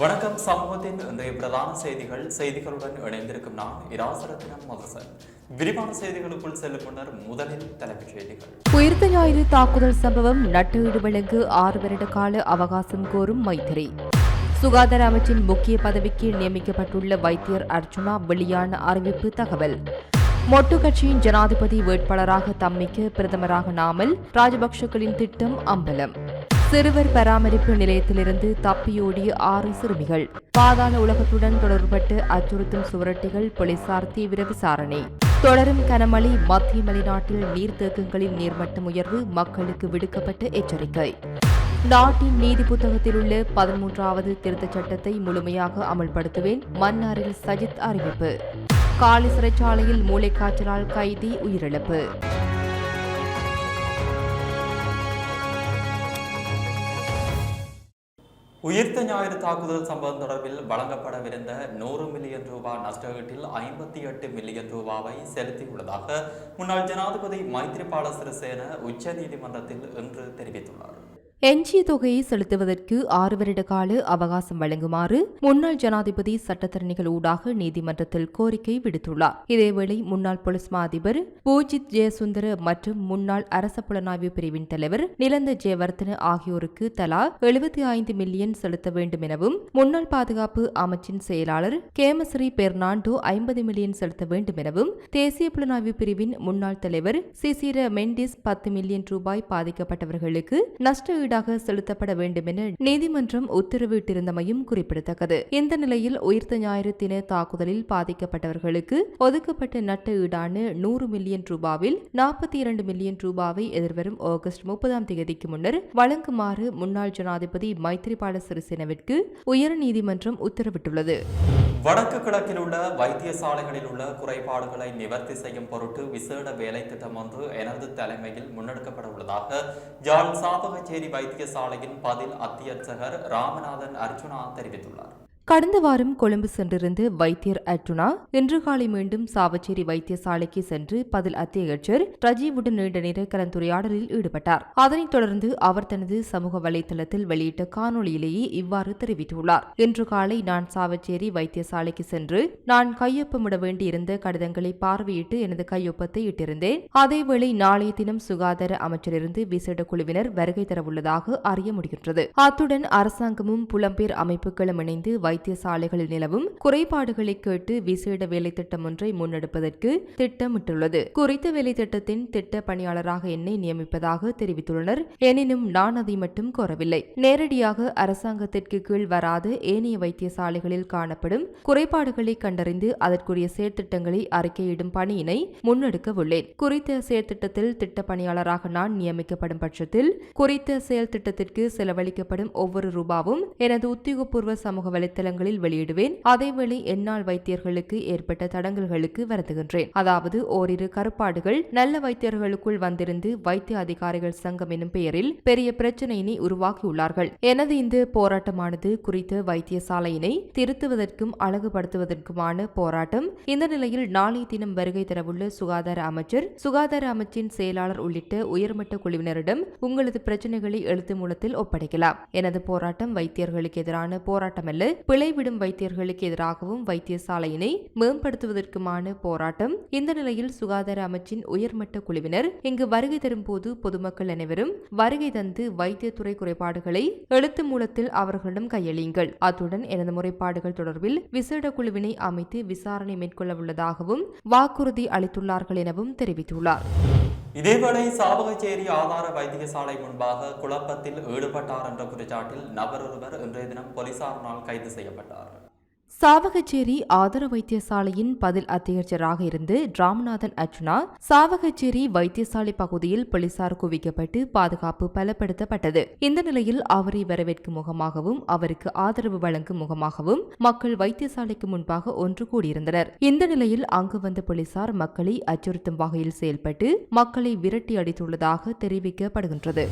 வணக்கம் சமூகத்தின் இன்றைய பிரதான செய்திகள் செய்திகளுடன் இணைந்திருக்கும் நான் இராசரத்தினம் மகசன். விரிவான செய்திகளுக்குள் செல்லும் முன்னர் முதலில் தலைப்புச் செய்திகள். உயிர்த்த ஞாயிறு தாக்குதல் சம்பவம் நட்டு இடுவழங்கு ஆறு வருட கால அவகாசம் கோரும் மைத்திரி. சுகாதார அமைச்சின் முக்கிய பதவிக்கு நியமிக்கப்பட்டுள்ள வைத்தியர் அர்ச்சுனா வெளியான அறிவிப்பு தகவல். மொட்டு கட்சியின் ஜனாதிபதி வேட்பாளராக தம்மிக்க பிரதமராக நாமல் ராஜபக்சக்களின் திட்டம் அம்பலம். சிறுவர் பராமரிப்பு நிலையத்திலிருந்து தப்பியோடிய ஆறு சிறுமிகள். பாதாள உலகத்துடன் தொடர்பட்டு அச்சுறுத்தும் சுவரட்டிகள் போலீசார் தீவிர விசாரணை. தொடரும் கனமழை மத்திய மலைநாட்டில் நீர்த்தேக்கங்களின் நீர்மட்டம் உயர்வு மக்களுக்கு விடுக்கப்பட்ட எச்சரிக்கை. நாட்டின் நீதி புத்தகத்தில் உள்ள பதிமூன்றாவது திருத்தச் சட்டத்தை முழுமையாக அமல்படுத்துவேன் மன்னாரில் சஜித் அறிவிப்பு. காலி சிறைச்சாலையில் மூளைக்காய்ச்சலால் கைதி உயிரிழப்பு. உயிர்த்த ஞாயிறு தாக்குதல் சம்பவம் தொடர்பில் வழங்கப்படவிருந்த நூறு மில்லியன் ரூபாய் நஷ்டஈட்டில் ஐம்பத்தி எட்டு மில்லியன் ரூபாவை செலுத்தியுள்ளதாக முன்னாள் ஜனாதிபதி மைத்ரிபால சிறிசேன உச்சநீதிமன்றத்தில் இன்று தெரிவித்துள்ளார். எஞ்சிய தொகையை செலுத்துவதற்கு ஆறு வருட கால அவகாசம் வழங்குமாறு முன்னாள் ஜனாதிபதி சட்டத்தரணிகள் ஊடாக நீதிமன்றத்தில் கோரிக்கை விடுத்துள்ளார். இதேவேளை முன்னாள் போலீஸ் மா அதிபர் பூஜித் ஜெயசுந்தர மற்றும் முன்னாள் அரச புலனாய்வு பிரிவின் தலைவர் நிலந்த ஜெயவர்தன ஆகியோருக்கு தலா எழுபத்தி ஐந்து மில்லியன் செலுத்த வேண்டும் எனவும் முன்னாள் பாதுகாப்பு அமைச்சின் செயலாளர் கேமஸ்ரீ பெர்னாண்டோ ஐம்பது மில்லியன் செலுத்த வேண்டும் எனவும் தேசிய புலனாய்வு பிரிவின் முன்னாள் தலைவர் சிசிர மெண்டிஸ் பத்து மில்லியன் ரூபாய் பாதிக்கப்பட்டவர்களுக்கு நஷ்ட ஈடாக செலுத்தப்பட வேண்டும் என நீதிமன்றம் உத்தரவிட்டிருந்தமையும் குறிப்பிடத்தக்கது. இந்த நிலையில் உயிர்த்த ஞாயிறு தின தாக்குதலில் பாதிக்கப்பட்டவர்களுக்கு ஒதுக்கப்பட்ட நட்ட ஈடான நூறு மில்லியன் ரூபாவில் நாற்பத்தி இரண்டு மில்லியன் ரூபாவை எதிர்வரும் ஆகஸ்ட் முப்பதாம் தேதிக்கு முன்னர் வழங்குமாறு முன்னாள் ஜனாதிபதி மைத்ரிபால சிறிசேனவிற்கு உயர்நீதிமன்றம் உத்தரவிட்டுள்ளது. வடக்கு கிழக்கில் உள்ள வைத்தியசாலைகளில் உள்ள குறைபாடுகளை நிவர்த்தி செய்யும் பொருட்டு விசேட வேலை திட்டம் ஒன்று எனது தலைமையில் முன்னெடுக்கப்பட உள்ளதாக ஜான் சாபகச்சேரி வைத்தியசாலையின் பதில் அத்தியட்சகர் ராமநாதன் அர்ச்சுனா தெரிவித்துள்ளார். கடந்த வாரம் கொழும்பு சென்றிருந்த வைத்தியர் அட்டுனா இன்று காலை மீண்டும் சாவச்சேரி வைத்தியசாலைக்கு சென்று பதில் அத்தியட்சர் ரஜீவுடன் நீண்ட நேர கலந்துரையாடலில் ஈடுபட்டார். அதனைத் தொடர்ந்து அவர் தனது சமூக வலைதளத்தில் வெளியிட்ட காணொளியிலேயே இவ்வாறு தெரிவித்துள்ளார். இன்று காலை நான் சாவச்சேரி வைத்தியசாலைக்கு சென்று நான் கையொப்பமிட வேண்டியிருந்த கடிதங்களை பார்வையிட்டு எனது கையொப்பத்தை இட்டிருந்தேன். அதேவேளை நாளைய தினம் சுகாதார அமைச்சரிருந்து விசேட குழுவினர் வருகை தரவுள்ளதாக அறிய முடிகின்றது. அத்துடன் அரசாங்கமும் புலம்பெயர் அமைப்புகளும் இணைந்து வை வைத்தியசாலைகளில் நிலவும் குறைபாடுகளை கேட்டு விசேட வேலை திட்டம் ஒன்றை முன்னெடுப்பதற்கு திட்டமிட்டுள்ளது. குறித்த வேலை திட்டத்தின் திட்ட பணியாளராக என்னை நியமிப்பதாக தெரிவித்துள்ளனர். எனினும் நான் அதை மட்டும் கோரவில்லை. நேரடியாக அரசாங்கத்திற்கு கீழ் வராத ஏனைய வைத்தியசாலைகளில் காணப்படும் குறைபாடுகளை கண்டறிந்து அதற்குரிய செயற்திட்டங்களை அறிக்கையிடும் பணியினை முன்னெடுக்க உள்ளேன் குறித்த செயற்திட்டத்தில் திட்ட பணியாளராக நான் நியமிக்கப்படும் பட்சத்தில் குறித்த செயல் திட்டத்திற்கு செலவழிக்கப்படும் ஒவ்வொரு ரூபாவும் எனது உத்தியோகபூர்வ சமூக வலைத்தளங்களில் வெளியிடுவேன். அதேவேளை என்னால் வைத்தியர்களுக்கு ஏற்பட்ட தடங்கல்களுக்கு வருந்துகின்றேன் அதாவது ஓரிரு கருப்பாடுகள் நல்ல வைத்தியர்களுக்குள் வந்திருந்து வைத்திய அதிகாரிகள் சங்கம் எனும் பெயரில் பெரிய பிரச்சனையினை உருவாக்கியுள்ளார்கள். எனது இந்த போராட்டமானது குறித்த வைத்தியசாலையினை திருத்துவதற்கும் அழகுபடுத்துவதற்குமான போராட்டம். இந்த நிலையில் நாளை தினம் வருகை தரவுள்ள சுகாதார அமைச்சர் சுகாதார அமைச்சின் செயலாளர் உள்ளிட்ட உயர்மட்ட குழுவினரிடம் உங்களது பிரச்சனைகளை எழுத்து மூலத்தில் ஒப்படைக்கலாம். எனது போராட்டம் வைத்தியர்களுக்கு எதிரான போராட்டமல்ல விளைவிடும் வைத்தியர்களுக்கு எதிராகவும் வைத்தியசாலையினை மேம்படுத்துவதற்குமான போராட்டம் இந்த நிலையில் சுகாதார அமைச்சின் உயர்மட்ட குழுவினர் இங்கு வருகை தரும்போது பொதுமக்கள் அனைவரும் வருகை தந்து வைத்தியத்துறை குறைபாடுகளை எழுத்து மூலத்தில் அவர்களிடம் கையளியுங்கள். அத்துடன் எனது முறைப்பாடுகள் தொடர்பில் விசேட குழுவினை அமைத்து விசாரணை மேற்கொள்ள உள்ளதாகவும் வாக்குறுதி அளித்துள்ளார்கள் எனவும் தெரிவித்துள்ளார். இதேவேளை சாவகச்சேரி ஆதார வைத்தியசாலை முன்பாக குழப்பத்தில் ஈடுபட்டார் என்ற குற்றச்சாட்டில் நபர் ஒருவர் இன்றைய தினம் போலீசாரினால் கைது செய்யப்பட்டார். சாவகச்சேரி ஆதர வைத்தியசாலையின் பதில் அத்தியட்சராக இருந்து ராமநாதன் அர்ச்சுனா சாவகச்சேரி வைத்தியசாலை பகுதியில் போலீசார் குவிக்கப்பட்டு பாதுகாப்பு பலப்படுத்தப்பட்டது. இந்த நிலையில் அவரை வரவேற்கும் முகமாகவும் அவருக்கு ஆதரவு வழங்கும் முகமாகவும் மக்கள் வைத்தியசாலைக்கு முன்பாக ஒன்று கூடியிருந்தனர். இந்த நிலையில் அங்கு வந்த போலீசார் மக்களை அச்சுறுத்தும் வகையில் செயல்பட்டு மக்களை விரட்டி அடித்துள்ளதாக தெரிவிக்கப்படுகின்றது.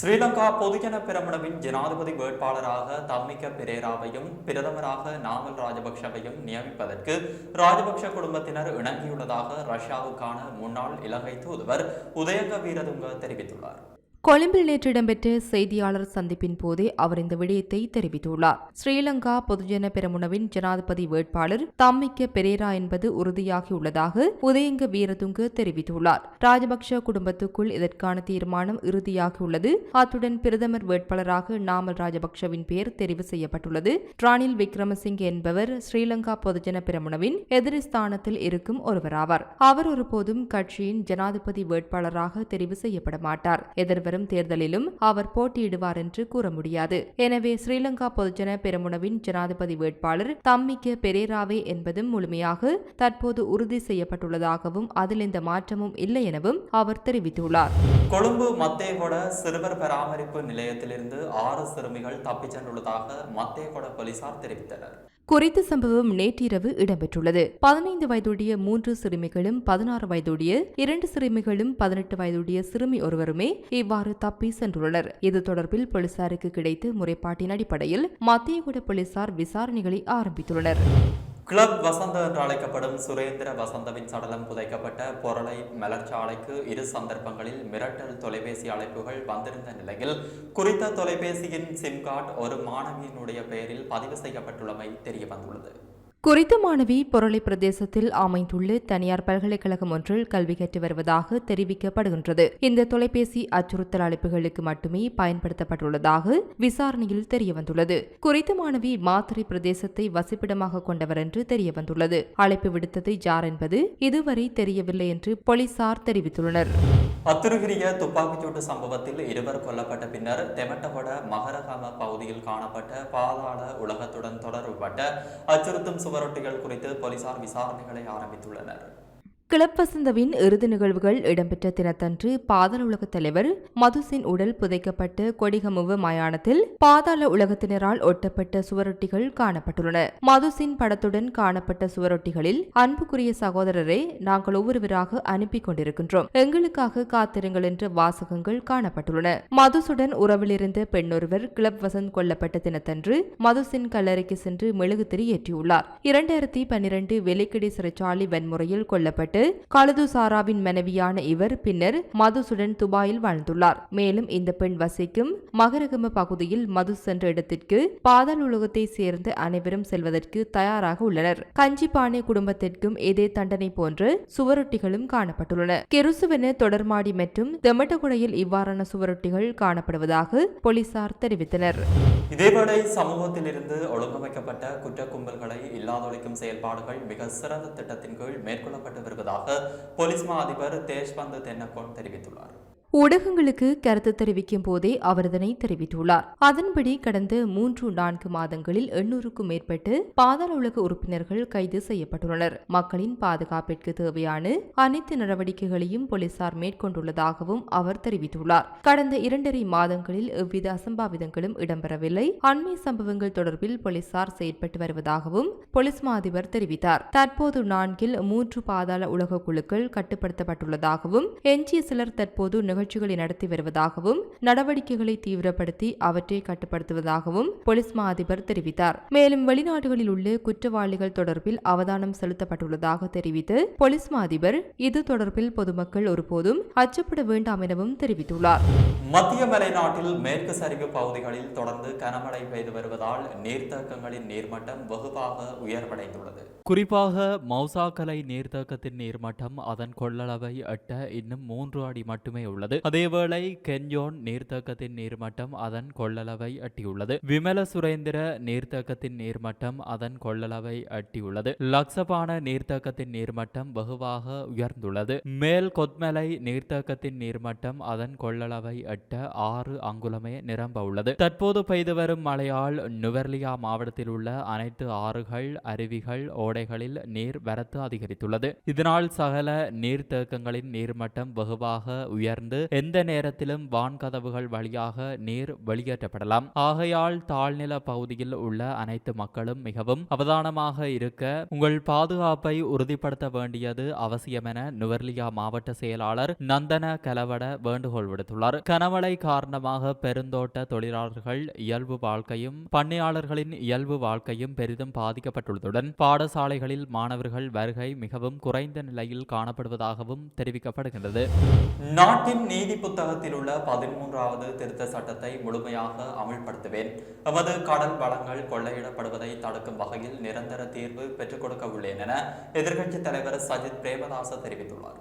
ஸ்ரீலங்கா பொதுஜன பிரமுனவின் ஜனாதிபதி வேட்பாளராக தமிக்க பெரேராவையும் பிரதமராக நாமல் ராஜபக்ஷவையும் நியமிப்பதற்கு ராஜபக்ஷ குடும்பத்தினர் இணங்கியுள்ளதாக ரஷ்யாவுக்கான முன்னாள் இலங்கை தூதுவர் உதயங்க வீரதுங்க தெரிவித்துள்ளார். கொழும்பில் நேற்று இடம்பெற்ற செய்தியாளர் சந்திப்பின் போதே அவர் இந்த விடயத்தை தெரிவித்துள்ளார். ஸ்ரீலங்கா பொதுஜன பெரமுனவின் ஜனாதிபதி வேட்பாளர் தம்மிக்க பெரேரா என்பது உறுதியாகியுள்ளதாக உதயங்க வீரதுங்க தெரிவித்துள்ளார். ராஜபக்ஷ குடும்பத்துக்குள் இதற்கான தீர்மானம் இறுதியாகியுள்ளது அத்துடன் பிரதமர் வேட்பாளராக நாமல் ராஜபக்ஷவின் பெயர் தெரிவு செய்யப்பட்டுள்ளது. ராணில் விக்ரமசிங்கே என்பவர் ஸ்ரீலங்கா பொதுஜன பெருமுனவின் எதிரி ஸ்தானத்தில் இருக்கும் ஒருவராவார். அவர் ஒருபோதும் கட்சியின் ஜனாதிபதி வேட்பாளராக தெரிவு செய்யப்பட மாட்டார். எதிர்வரும் தேர்தலிலும் அவர் போட்டியிடுவார் என்று கூற முடியாது எனவே ஸ்ரீலங்கா பொதுஜன பெருமுனவின் ஜனாதிபதி வேட்பாளர் தம்மிக்க பெரேராவே என்பதும் முழுமையாக தற்போது உறுதி செய்யப்பட்டுள்ளதாகவும் அதில் எந்த மாற்றமும் இல்லை எனவும் அவர் தெரிவித்துள்ளார். கொழும்பு மத்தேகொட சிறுவர் பராமரிப்பு நிலையத்திலிருந்து ஆறு சிறுமிகள் தப்பிச் சென்றுள்ளதாக மத்தேகொட போலீசார் தெரிவித்தனர். குறித்த சம்பவம் நேற்றிரவு இடம்பெற்றுள்ளது. பதினைந்து வயதுடைய மூன்று சிறுமிகளும் பதினாறு வயதுடைய இரண்டு சிறுமிகளும் பதினெட்டு வயதுடைய சிறுமி ஒருவருமே இவ்வாறு தப்பி சென்றுள்ளனர். இது தொடர்பில் போலீசாருக்கு கிடைத்த முறைப்பாட்டின் அடிப்படையில் மத்தியகுட போலீசார் விசாரணைகளை ஆரம்பித்துள்ளனர். கிளப் வசந்த என்று அழைக்கப்படும் சுரேந்திர வசந்தவின் சடலம் புதைக்கப்பட்ட பொருளை மலர்ச்சாலைக்கு இரு சந்தர்ப்பங்களில் மிரட்டல் தொலைபேசி அழைப்புகள் வந்திருந்த நிலையில் குறித்த தொலைபேசியின் சிம் கார்டு ஒரு மாணவியினுடைய பெயரில் பதிவு செய்யப்பட்டுள்ளமை தெரிய வந்துள்ளது குறித்த மாணவி பொருளை பிரதேசத்தில் அமைந்துள்ள தனியார் பல்கலைக்கழகம் ஒன்றில் கல்வி கற்று வருவதாக தெரிவிக்கப்படுகின்றது. இந்த தொலைபேசி அச்சுறுத்தல் அழைப்புகளுக்கு மட்டுமே பயன்படுத்தப்பட்டுள்ளதாக விசாரணையில் தெரியவந்துள்ளது. குறித்த மாணவி மாத்திரை பிரதேசத்தை வசிப்பிடமாக கொண்டவர் என்று தெரியவந்துள்ளது. அழைப்பு விடுத்தது யார் என்பது இதுவரை தெரியவில்லை என்று போலீசார் தெரிவித்துள்ளனர். அத்துருகிரிய துப்பாக்கிச்சூட்டு சம்பவத்தில் இருவர் கொல்லப்பட்ட பின்னர் தெமட்டவட மகரகாம பகுதியில் காணப்பட்ட பாதாள உலகத்துடன் தொடர்புபட்ட அச்சுறுத்தும் சுவரொட்டிகள் குறித்து போலீசார் விசாரணைகளை ஆரம்பித்துள்ளனர். கிளப்பசந்தவின் இறுதி நிகழ்வுகள் இடம்பெற்ற தினத்தன்று பாதாள உலக தலைவர் மதுசின் உடல் புதைக்கப்பட்டு கொடிகமுவ மயானத்தில் பாதாள உலகத்தினரால் ஒட்டப்பட்ட சுவரொட்டிகள் காணப்பட்டுள்ளன. மதுசின் படத்துடன் காணப்பட்ட சுவரொட்டிகளில் அன்புக்குரிய சகோதரரை நாங்கள் ஒவ்வொருவராக அனுப்பி கொண்டிருக்கின்றோம். எங்களுக்காக காத்திருங்கள் என்ற வாசகங்கள் காணப்பட்டுள்ளன. மதுசுடன் உறவிலிருந்த பெண்ணொருவர் கிளப் வசந்த் கொல்லப்பட்ட தினத்தன்று மதுசின் கல்லறைக்கு சென்று மெழுகுதிரி ஏற்றியுள்ளார். இரண்டாயிரத்தி பன்னிரண்டு வெலிக்கடி சிறைச்சாலை வன்முறையில் கொல்லப்பட்டு கழுது சாராவின் மனைவியான இவர் பின்னர் மதுசுடன் துபாயில் வாழ்ந்துள்ளார். மேலும் இந்த பெண் வசிக்கும் மகரகம பகுதியில் மது சென்ற இடத்திற்கு பாதாள உலகத்தை சேர்ந்த அனைவரும் செல்வதற்கு தயாராக உள்ளனர். கஞ்சிப்பானை குடும்பத்திற்கும் இதே தண்டனை போன்று சுவரொட்டிகளும் காணப்பட்டுள்ளன. கெருசுவென தொடர்மாடி மற்றும் தெமட்டகுடையில் இவ்வாறான சுவரொட்டிகள் காணப்படுவதாக போலீசார் தெரிவித்தனர். இதேவேளை சமூகத்திலிருந்து ஒழுங்கமைக்கப்பட்ட குற்ற கும்பல்களை இல்லாதொழிக்கும் செயல்பாடுகள் மிக சிறந்த திட்டத்தின் கீழ் மேற்கொள்ளப்பட்டு வருவதாக போலீஸ் மா அதிபர் தேஷ்பந்து தென்னக்கோன் தெரிவித்துள்ளார். ஊடகங்களுக்கு கருத்து தெரிவிக்கும் போதே அவர் இதனை தெரிவித்துள்ளார். அதன்படி கடந்த மூன்று நான்கு மாதங்களில் எண்ணூறுக்கும் மேற்பட்டு பாதாள உலக உறுப்பினர்கள் கைது செய்யப்பட்டுள்ளனர். மக்களின் பாதுகாப்பிற்கு தேவையான அனைத்து நடவடிக்கைகளையும் போலீசார் மேற்கொண்டுள்ளதாகவும் அவர் தெரிவித்துள்ளார். கடந்த இரண்டரை மாதங்களில் எவ்வித அசம்பாவிதங்களும் இடம்பெறவில்லை. அண்மை சம்பவங்கள் தொடர்பில் போலீசார் செயற்பட்டு வருவதாகவும் போலீஸ் மா அதிபர் தெரிவித்தார். தற்போது நான்கில் மூன்று பாதாள உலக குழுக்கள் கட்டுப்படுத்தப்பட்டுள்ளதாகவும் எஞ்சிய சிலர் தற்போது நிகழ்ச்சிகளை நடத்தி வருவதாகவும் நடவடிக்கைகளை தீவிரப்படுத்தி அவற்றை கட்டுப்படுத்துவதாகவும் போலீஸ் மா அதிபர் தெரிவித்தார். மேலும் வெளிநாடுகளில் உள்ள குற்றவாளிகள் தொடர்பில் அவதானம் செலுத்தப்பட்டுள்ளதாக தெரிவித்து போலீஸ் மா அதிபர் இது தொடர்பில் பொதுமக்கள் ஒருபோதும் அச்சப்பட வேண்டாம் எனவும் தெரிவித்துள்ளார். மத்திய மலைநாட்டில் மேற்கு சரிவு பகுதிகளில் தொடர்ந்து கனமழை பெய்து வருவதால் நீர்த்தேக்கங்களின் நீர்மட்டம் வெகுவாக உயர்வடைந்துள்ளது. குறிப்பாக மௌசாக்கலை நீர்த்தேக்கத்தின் நீர்மட்டம் அதன் கொள்ளளவை எட்ட இன்னும் மூன்று அடி மட்டுமே உள்ளது. அதேவேளை கென்யோன் நீர்த்தக்கத்தின் நீர்மட்டம் அதன் கொள்ளளவை எட்டியுள்ளது. விமல சுரேந்திர நீர்த்தக்கத்தின் நீர்மட்டம் அதன் கொள்ளளவை எட்டியுள்ளது. லக்சபான நீர்த்தக்கத்தின் நீர்மட்டம் வெகுவாக உயர்ந்துள்ளது. மேல் கொத்மலை நீர்த்தக்கத்தின் நீர்மட்டம் அதன் கொள்ளளவை எட்ட ஆறு அங்குலமே நிரம்ப உள்ளது தற்போது பெய்து வரும் மழையால் நுவர்லியா மாவட்டத்தில் உள்ள அனைத்து ஆறுகள் அருவிகள் ஓடைகளில் நீர் வரத்து அதிகரித்துள்ளது. இதனால் சகல நீர்த்தேக்கங்களின் நீர்மட்டம் வெகுவாக உயர்ந்து எந்த நேரத்திலும் வான்கதவுகள் வழியாக நீர் வெளியேற்றப்படலாம். ஆகையால் தாழ்நில பகுதியில் உள்ள அனைத்து மக்களும் மிகவும் அவதானமாக இருக்க உங்கள் பாதுகாப்பை உறுதிப்படுத்த வேண்டியது அவசியம் என நுவர்லியா மாவட்ட செயலாளர் நந்தன கலவட வேண்டுகோள் விடுத்துள்ளார். கனமழை காரணமாக பெருந்தோட்ட தொழிலாளர்கள் இயல்பு வாழ்க்கையும் பண்ணையாளர்களின் இயல்பு வாழ்க்கையும் பெரிதும் பாதிக்கப்பட்டுள்ளதுடன் பாடசாலைகளில் மாணவர்கள் வருகை மிகவும் குறைந்த நிலையில் காணப்படுவதாகவும் தெரிவிக்கப்படுகின்றது. நாட்டின் நீதி புத்தகத்தில் உள்ள பதிமூன்றாவது திருத்த சட்டத்தை முழுமையாக அமல்படுத்துவேன். எமது கடல் வளங்கள் கொள்ளையிடப்படுவதை தடுக்கும் வகையில் நிரந்தர தீர்வு பெற்றுக் கொடுக்க உள்ளேன் என எதிர்க்கட்சித் தலைவர் சஜித் பிரேமதாச தெரிவித்துள்ளார்.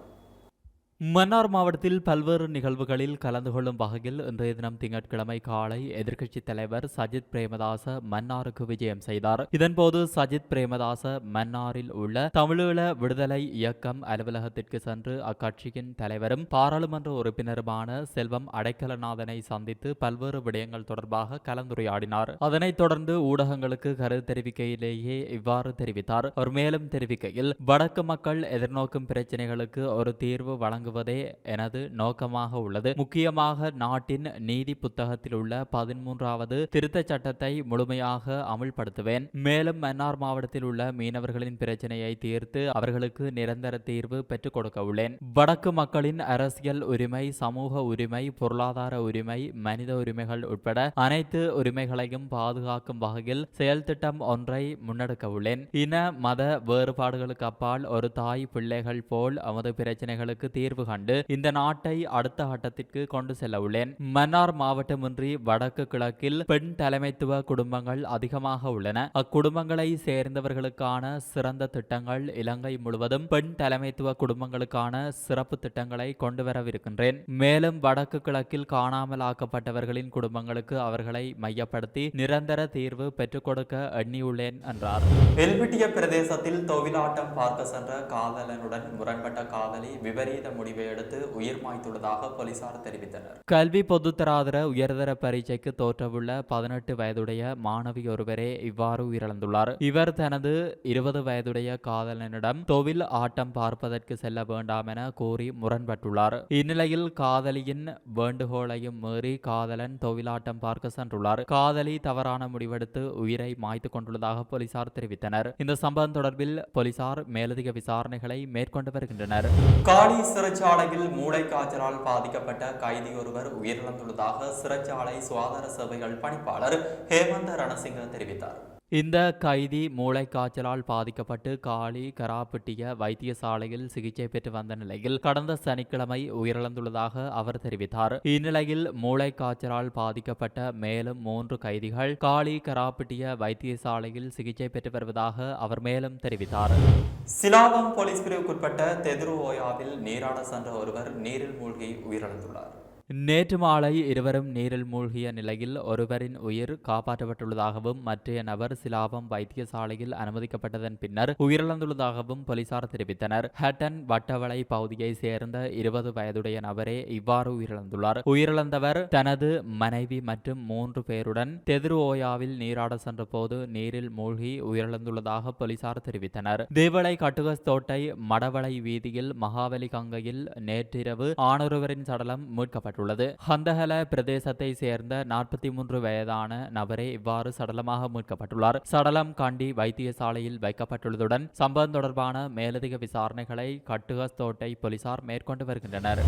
மன்னார் மாவட்டத்தில் பல்வேறு நிகழ்வுகளில் கலந்து கொள்ளும் வகையில் இன்றைய தினம் திங்கட்கிழமை காலை எதிர்க்கட்சித் தலைவர் சஜித் பிரேமதாச மன்னாருக்கு விஜயம் செய்தார். இதன்போது சஜித் பிரேமதாச மன்னாரில் உள்ள தமிழீழ விடுதலை இயக்கம் அலுவலகத்திற்கு சென்று அக்கட்சியின் தலைவரும் பாராளுமன்ற உறுப்பினருமான செல்வம் அடைக்கலநாதனை சந்தித்து பல்வேறு விடயங்கள் தொடர்பாக கலந்துரையாடினார். அதனைத் தொடர்ந்து ஊடகங்களுக்கு கருத்து தெரிவிக்கையிலேயே இவ்வாறு தெரிவித்தார். அவர் மேலும் தெரிவிக்கையில் வடக்கு மக்கள் எதிர்நோக்கும் பிரச்சினைகளுக்கு ஒரு தீர்வு வழங்குவதே எனது நோக்கமாக உள்ளது. முக்கியமாக நாட்டின் நீதி புத்தகத்தில் உள்ள பதிமூன்றாவது திருத்தச் சட்டத்தை முழுமையாக அமுல்படுத்துவேன். மேலும் மன்னார் மாவட்டத்தில் உள்ள மீனவர்களின் பிரச்சனையை தீர்த்து அவர்களுக்கு நிரந்தர தீர்வு பெற்றுக் கொடுக்க உள்ளேன். வடக்கு மக்களின் அரசியல் உரிமை சமூக உரிமை பொருளாதார உரிமை மனித உரிமைகள் உட்பட அனைத்து உரிமைகளையும் பாதுகாக்கும் வகையில் செயல் திட்டம் ஒன்றை முன்னெடுக்க உள்ளேன். இன மத வேறுபாடுகளுக்கு அப்பால் ஒரு தாய் பிள்ளைகள் போல் அவரது பிரச்சனைகளுக்கு தீர்வு கண்டு இந்த நாட்டை அடுத்த கட்டத்திற்கு கொண்டு செல்ல உள்ளேன். மன்னார் மாவட்டமின்றி வடக்கு கிழக்கில் பெண் தலைமைத்துவ குடும்பங்கள் அதிகமாக உள்ளன. அக்குடும்பங்களை சேர்ந்தவர்களுக்கான சிறந்த திட்டங்கள் இலங்கை முழுவதும் பெண் தலைமைத்துவ குடும்பங்களுக்கான சிறப்பு திட்டங்களை கொண்டு வரவிருக்கின்றேன். மேலும் வடக்கு கிழக்கில் காணாமல் ஆக்கப்பட்டவர்களின் குடும்பங்களுக்கு அவர்களை மையப்படுத்தி நிரந்தர தீர்வு பெற்றுக் கொடுக்க எண்ணியுள்ளேன் என்றார். எல்பிட்டிய பிரதேசத்தில் தொவிலாட்டம் பார்க்க சென்ற காதலனுடன் முரண்பட்ட காதலி விபரீத முடிவு எடுத்து உயிர் மாய்த்துள்ளதாக போலீசார் தெரிவித்தனர். கல்வி பொதுத்தராதர உயர்தர பரீட்சைக்கு தோற்றவுள்ள பதினெட்டு வயதுடைய மாணவி ஒருவரே இவ்வாறு உயிரிழந்துள்ளார். இவர் தனது இருபது வயதுடைய காதலனிடம் தொவில் ஆட்டம் பார்ப்பதற்கு செல்ல வேண்டாம் என கூறி முரண்பட்டுள்ளார். இந்நிலையில் காதலியின் வேண்டுகோளையும் மீறி காதலன் தொவிலாட்டம் பார்க்க சென்றுள்ளார். காதலி தவறான முடிவெடுத்து உயிரை மாய்த்து கொண்டுள்ளதாக போலீசார் தெரிவித்தனர். இந்த சம்பவம் தொடர்பில் போலீசார் மேலதிக விசாரணைகளை மேற்கொண்டு வருகின்றனர். காலி சிறைச்சாலையில் மூளை காய்ச்சலால் பாதிக்கப்பட்ட கைதி ஒருவர் உயிரிழந்துள்ளதாக சிறைச்சாலை சுகாதார சேவைகள் பணிப்பாளர் ஹேமந்த ரணசிங்க தெரிவித்தார். இந்த கைதி மூளைக்காய்ச்சலால் பாதிக்கப்பட்டு காலி கராப்பட்டிய வைத்தியசாலையில் சிகிச்சை பெற்று வந்த நிலையில் கடந்த சனிக்கிழமை உயிரிழந்துள்ளதாக அவர் தெரிவித்தார். இந்நிலையில் மூளைக்காய்ச்சலால் பாதிக்கப்பட்ட மேலும் மூன்று கைதிகள் காலி கராப்பட்டிய வைத்தியசாலையில் சிகிச்சை பெற்று வருவதாக அவர் மேலும் தெரிவித்தார். சிலாபம் போலீஸ் பிரிவுக்குட்பட்ட தெதுரு ஓயாவில் நீராட சென்ற ஒருவர் நீரில் மூழ்கி உயிரிழந்துள்ளார். நேற்று மாலை இருவரும் நீரில் மூழ்கிய நிலையில் ஒருவரின் உயிர் காப்பாற்றப்பட்டுள்ளதாகவும் மற்றைய நபர் சிலாபம் வைத்தியசாலையில் அனுமதிக்கப்பட்டதன் பின்னர் உயிரிழந்துள்ளதாகவும் போலீசார் தெரிவித்தனர். ஹட்டன் வட்டவளை பகுதியை சேர்ந்த இருபது வயதுடைய நபரே இவ்வாறு உயிரிழந்துள்ளார். உயிரிழந்தவர் தனது மனைவி மற்றும் மூன்று பேருடன் தெதிரு ஓயாவில் நீராட சென்றபோது நீரில் மூழ்கி உயிரிழந்துள்ளதாக போலீசார் தெரிவித்தனர். தேவளை கட்டுகஸ் தோட்டை மடவளை வீதியில் மகாவலி கங்கையில் நேற்றிரவு ஆணொருவரின் சடலம் மீட்கப்பட்டுள்ளது. ஹந்தஹல பிரதேசத்தை சேர்ந்த நாற்பத்தி மூன்று வயதான நபரே இவ்வாறு சடலமாக மீட்கப்பட்டுள்ளார். சடலம் காண்டி வைத்தியசாலையில் வைக்கப்பட்டுள்ளதுடன் சம்பவம் தொடர்பான மேலதிக விசாரணைகளை கட்டுகஸ் தோட்டை போலீசார் மேற்கொண்டு வருகின்றனர்.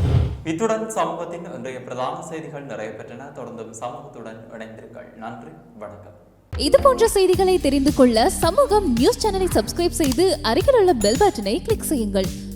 இத்துடன் சமூகத்தின் இன்றைய பிரதான செய்திகள் நிறைவு பெற்றன தொடர்ந்தும் சமூகத்துடன் இணைந்திருங்கள். நன்றி. வணக்கம். இது போன்ற செய்திகளை தெரிந்து கொள்ள சமூகம் நியூஸ் சேனலை சப்ஸ்கிரைப் செய்து அருகில் உள்ள பெல் பட்டனை கிளிக் செய்யுங்கள்.